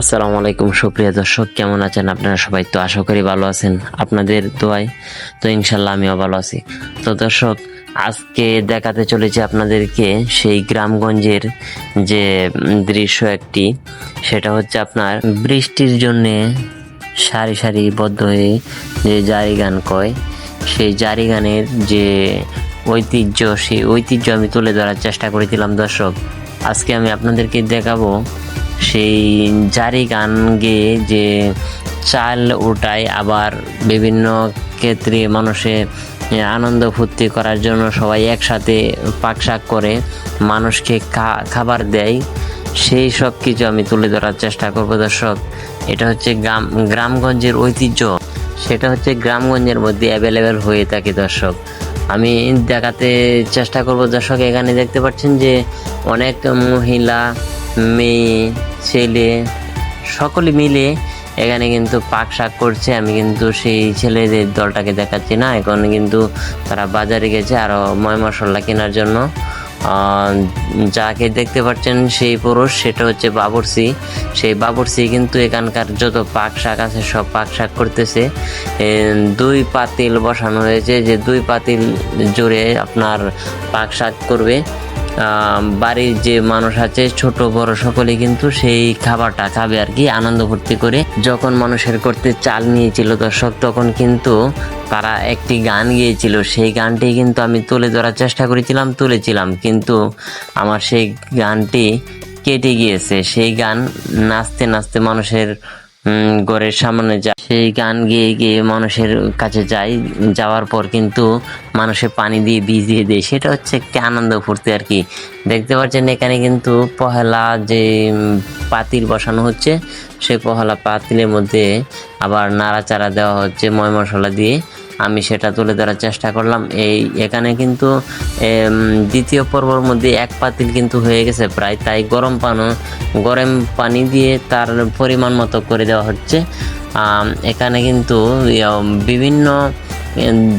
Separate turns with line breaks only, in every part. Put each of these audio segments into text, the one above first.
আসসালামু আলাইকুম, সুপ্রিয় দর্শক, কেমন আছেন আপনারা সবাই? তো আশা করি ভালো আছেন আপনাদের দোয়ায়। তো ইনশাল্লাহ আমিও ভালো আছি। তো দর্শক, আজকে দেখাতে চলেছি আপনাদেরকে সেই গ্রামগঞ্জের যে দৃশ্য একটি। সেটা হচ্ছে আপনার বৃষ্টির জন্যে সারি সারিবদ্ধ হয়ে যে জারি গান কয়, সেই জারি গানের যে ঐতিহ্য, সেই ঐতিহ্য আমি তুলে ধরার চেষ্টা করেছিলাম দর্শক। আজকে আমি আপনাদেরকে দেখাবো সেই জারি গান গেয়ে যে চাল উঠায়, আবার বিভিন্ন ক্ষেত্রে মানুষে আনন্দ ফুর্তি করার জন্য সবাই একসাথে পাকশাক করে, মানুষকে খাবার দেয়। সেই সব কিছু আমি তুলে ধরার চেষ্টা করব, দর্শক। এটা হচ্ছে গ্রাম, গ্রামগঞ্জের ঐতিহ্য। সেটা হচ্ছে গ্রামগঞ্জের মধ্যে অ্যাভেলেবেল হয়ে থাকে, দর্শক। আমি দেখাতে চেষ্টা করব। দর্শক, এখানে দেখতে পাচ্ছেন যে অনেক মহিলা, মেয়ে, ছেলে সকলে মিলে এখানে কিন্তু পাক শাক করছে। আমি কিন্তু সেই ছেলেদের দলটাকে দেখাচ্ছি না। এখন কিন্তু তারা বাজারে গেছে আরও ময় মশলা কেনার জন্য। যাকে দেখতে পাচ্ছেন সেই পুরুষ, সেটা হচ্ছে বাবরসি। সেই বাবরসি কিন্তু এখানকার যত পাক শাক আছে সব পাক শাক করতেছে। দুই পাতিল বসানো হয়েছে, যে দুই পাতিল জুড়ে আপনার পাক শাক করবে। বাড়ির যে মানুষ আছে, ছোট, বড় সকলে কিন্তু সেই খাবারটা খাবে আর কি, আনন্দ ফুর্তি করে। যখন মানুষের করতে চাল নিয়েছিল দর্শক, তখন কিন্তু তারা একটি গান গিয়েছিল। সেই গানটি কিন্তু আমি তুলে ধরার চেষ্টা করেছিলাম, তুলেছিলাম, কিন্তু আমার সেই গানটি কেটে গিয়েছে। সেই গান নাচতে নাচতে মানুষের ঘরের সামনে যায় সেই গান গেয়ে গিয়ে মানুষের কাছে যায় যাওয়ার পর কিন্তু মানুষের পানি দিয়ে ভিজিয়ে দেয়। সেটা হচ্ছে একটি আনন্দ ফুর্তি আর কি। দেখতে পাচ্ছেন এখানে কিন্তু পহেলা যে পাতিল বসানো হচ্ছে, সেই পহেলা পাতিলের মধ্যে আবার নাড়াচাড়া দেওয়া হচ্ছে ময় মশলা দিয়ে। আমি সেটা তুলে ধরার চেষ্টা করলাম। এই এখানে কিন্তু দ্বিতীয় পর্বর মধ্যে এক পাতিল কিন্তু হয়ে গেছে প্রায়, তাই গরম পানো, গরম পানি দিয়ে তার পরিমাণ মতো করে দেওয়া হচ্ছে। এখানে কিন্তু বিভিন্ন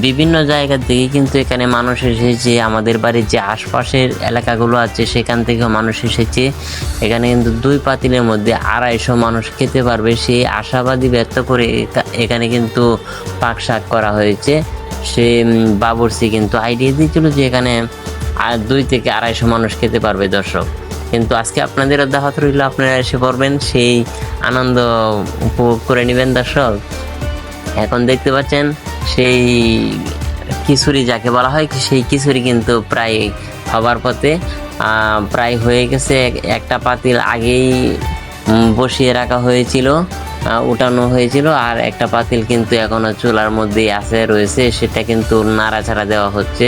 বিভিন্ন জায়গা থেকে কিন্তু এখানে মানুষ এসেছে, আমাদের বাড়ির যে আশপাশের এলাকাগুলো আছে সেখান থেকেও মানুষ এসেছে। এখানে কিন্তু দুই পাতিলের মধ্যে আড়াইশো মানুষ খেতে পারবে, সেই আশাবাদী ব্যক্ত করে এখানে কিন্তু পাক শাক করা হয়েছে। সে বাবরসি কিন্তু আইডিয়া দিয়েছিল যে এখানে দুই থেকে আড়াইশো মানুষ খেতে পারবে দর্শক। কিন্তু আজকে আপনাদের দাওয়াত রইল, আপনারা এসে পড়বেন, সেই আনন্দ উপভোগ করে নেবেন দর্শক। এখন দেখতে পাচ্ছেন সেই কিশোরী যাকে বলা হয়, সেই কিশোরী কিন্তু প্রায় হবার পথে প্রায় হয়ে গেছে একটা পাতিল আগেই বসিয়ে রাখা হয়েছিল উঠানো হয়েছিল, আর একটা পাতিল কিন্তু এখনও চুলার মধ্যেই আছে, রয়েছে, সেটা কিন্তু নাড়াচাড়া দেওয়া হচ্ছে।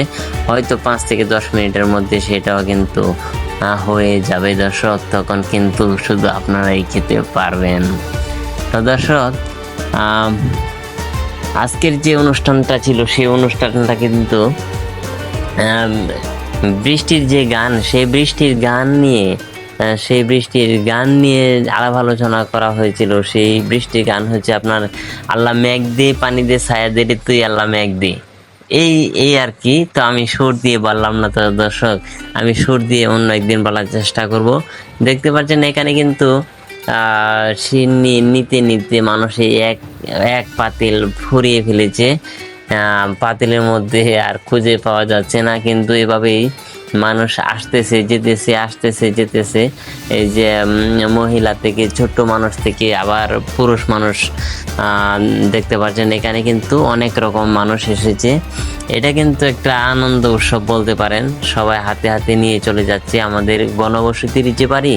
হয়তো পাঁচ থেকে দশ মিনিটের মধ্যে সেটাও কিন্তু হয়ে যাবে। দর্শক, তখন কিন্তু শুধু আপনারাই খেতে পারবেন। তো দর্শক আজকের যে অনুষ্ঠানটা ছিল, সেই অনুষ্ঠানটা কিন্তু বৃষ্টির যে গান, সেই বৃষ্টির গান নিয়ে সেই বৃষ্টির গান নিয়ে আলাপ আলোচনা করা হয়েছিল। সেই বৃষ্টির গান হচ্ছে আপনার, আল্লাহ মেঘ দে, পানি দে, ছায়া দে তুই আল্লাহ মেঘ দে। এই এই আর কি। তো আমি সুর দিয়ে বললাম না তো দর্শক, আমি সুর দিয়ে অন্য একদিন বলার চেষ্টা করব। দেখতে পাচ্ছেন এখানে কিন্তু নিতে নিতে মানুষে এক এক পাতিল ফুরিয়ে ফেলেছে। পাতিলের মধ্যে আর খুঁজে পাওয়া যাচ্ছে না, কিন্তু এভাবেই মানুষ আসতেছে, যেতেছে আসতেছে, যেতেছে। এই যে মহিলা থেকে, ছোট্ট মানুষ থেকে আবার পুরুষ মানুষ দেখতে পাচ্ছেন। এখানে কিন্তু অনেক রকম মানুষ এসেছে। এটা কিন্তু একটা আনন্দ উৎসব বলতে পারেন। সবাই হাতে হাতে নিয়ে চলে যাচ্ছে আমাদের গণবসতির যে বাড়ি,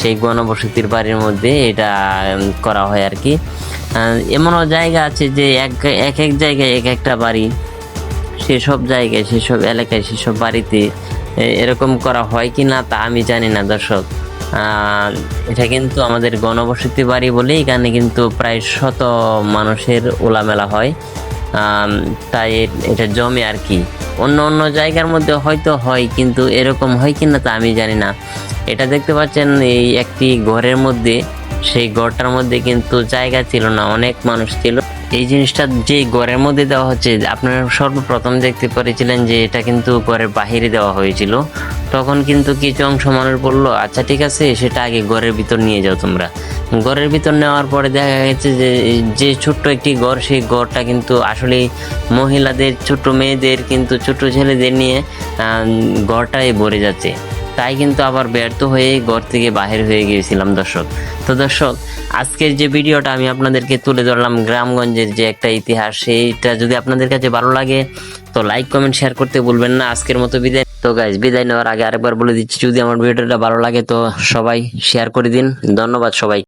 সেই গণবসতির বাড়ির মধ্যে এটা করা হয় আর কি। এমনও জায়গা আছে যে এক এক এক জায়গায় এক একটা বাড়ি। সেসব জায়গায়, সেসব এলাকায়, সেসব বাড়িতে এরকম করা হয় কি না তা আমি জানি না, দর্শক। এটা কিন্তু আমাদের গণবসতি বাড়ি বলে এখানে কিন্তু প্রায় শত মানুষের ওলামেলা হয়। তাই এটা জমে আর কি। অন্য অন্য জায়গার মধ্যে হয়তো হয়, কিন্তু এরকম হয় কি না তা আমি জানি না। এটা দেখতে পাচ্ছেন এই একটি ঘরের মধ্যে, সেই ঘরটার মধ্যে কিন্তু জায়গা ছিল না, অনেক মানুষ ছিল। এই জিনিসটা যে ঘরের মধ্যে দেওয়া হচ্ছে, আপনারা সর্বপ্রথম দেখতে পেরেছিলেন যে এটা কিন্তু ঘরের বাহিরে দেওয়া হয়েছিল। তখন কিন্তু কিছু অংশ মানুষ বলল আচ্ছা ঠিক আছে, সেটা আগে ঘরের ভিতর নিয়ে যাও তোমরা। ঘরের ভিতর নেওয়ার পরে দেখা গেছে যে যে ছোট্ট একটি ঘর, সেই ঘরটা কিন্তু আসলে মহিলাদের ছোট মেয়েদের, কিন্তু ছোট ছেলেদের নিয়ে ঘরটাই ভরে যাচ্ছে। তাই কিন্তু আবার ব্যর্থ হয়ে ঘর থেকে বাহির হয়ে গিয়েছিলাম, দর্শক। তো দর্শক, আজকের যে ভিডিওটা আমি আপনাদেরকে তুলে ধরলাম গ্রামগঞ্জের যে একটা ইতিহাস, সেইটা যদি আপনাদের কাছে ভালো লাগে, তো লাইক, কমেন্ট, শেয়ার করতে বলবেন না। আজকের মতো বিদায়। তো গাইজ বিদায় নেওয়ার আগে আরেকবার বলে দিচ্ছি, যদি আমার ভিডিওটা ভালো লাগে, তো সবাই শেয়ার করে দিন। ধন্যবাদ সবাই